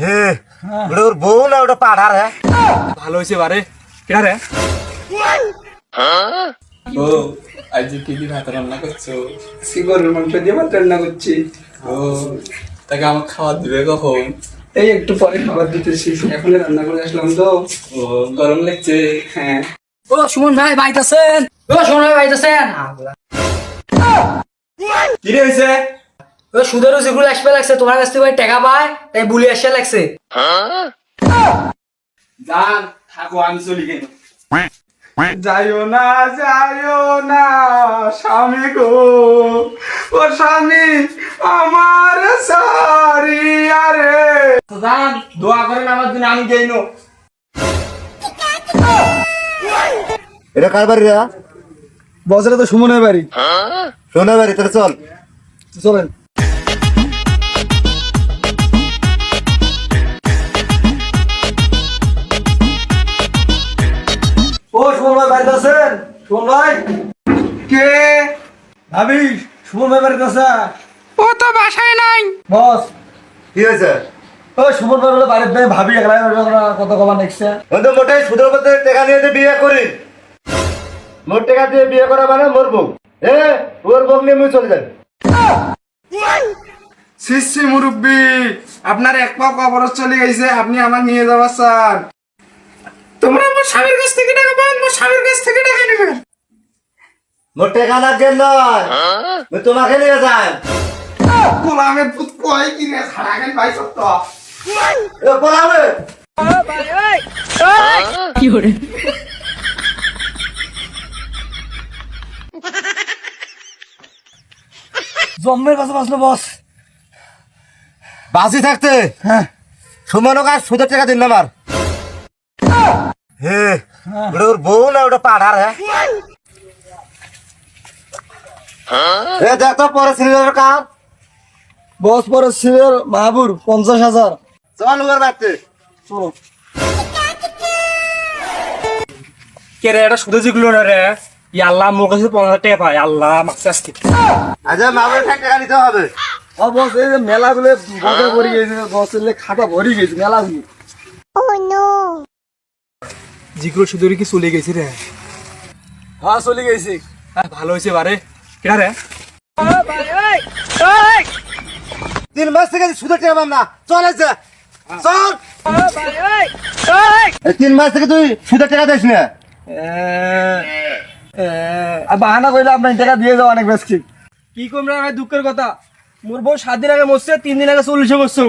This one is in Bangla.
হে ওটা ওর বউ না ওটা পাঠার হ্যাঁ? ভালো হয়েছে বারে। কেনা রে? ও আজ কি কি ভাত রান্না করছ? গরুর মাংস দিয়ে ভাত রান্না করছি। ও তাকে আমার খাবার দিবে কখন? এই একটু পরে খাবার দিতেছি এখন রান্না করে আসলাম তো। ও গরম লাগছে? হ্যাঁ। ও সুমন ভাই বাইতাছেন। ও সুমন ভাই বাইতাছেন। কি রে হয়েছে? ও সুদের যেগুলো আসবে লাগছে তোমার কাছ থেকে ভাই টাকা পায় তাই বুলি আসে লাগছে। যান থাকো আমি চলি। কেন যাইও না যাইও না স্বামী গো। ও স্বামী আমার সারি আরে। যান দোয়া করেন আমার জন্য আমি যাই নো। এটা কার বাড়ি রে? বছরে তো সুমনের বাড়ি। সোনার বাড়ি তাহলে চল। চলেন। কে? ভাবি সুমন ভাই বাড়িতে আছে ও তো বাসায় নাই। বস। কি হয়েছে? ও সুমন ভাই বলে বাড়িতে ভাবি একলাই কত কবা নেক্সট বন্ধু মোটে সুদের মধ্যে টাকা নিয়ে দিয়ে বিয়ে করি। মোট টাকা দিয়ে বিয়ে করা মানে মোর বউ। এ ওর বউ নিয়ে মুই চলে যাই। শিশি মুরব্বী আপনার এক পা কবর চলে গেছে আপনি আমার নিয়ে যাওয়া স্যার তোমরা আমার স্বামীর কাছ থেকে টাকা পান আমার স্বামীর কাছ থেকে টাকা নেবেন মোট টাকা লাগবে নয়। তোমাকে নিয়ে যাই। গোলামের পুত কয় কি রে? ছাড়া গেল ভাই সত্য। এ পলাবে জম্মের কাছে বাসলো বস। বাসি থাকতে। হ্যাঁ। সুমনক আর সুদের টাকা দিন না আমার। হে ওটা ওর বউ না ওটা পাঠার হ্যাঁ? এ দেখ তো পরে সিলিন্ডার কাম বস পরে সিলের মাহবুর পঞ্চাশ হাজার। চল ওর বাড়তে। চলো। কে রে এটা সুদের যেগুলো না রে? ই আল্লাহ মোর কাছে পনেরো হাজার টাকা পায়। আল্লাহ আচ্ছা মামের টাকা নিতে হবে। ও বস এই যে মেলা গুলো বসে ভরি গেছে বসের খাতা ভরি গেছে মেলা গুলো যেগুলো কি চলে গেছে রে? হ্যাঁ চলে গেছে। হ্যাঁ, ভালো হয়েছে বারে। রে? তিন মাস থেকে সুদের টাকা পাম না চল এসে। চল। এই তিন মাস থেকে তুই সুদের টাকা দিস না। বাহানা করলে আপনার টাকা দিয়ে যাও অনেক বেশ। কি কম রে ভাই দুঃখের কথা। মোর বউ সাত দিন আগে মরছে তিন দিন আগে চল্লিশে মরছে।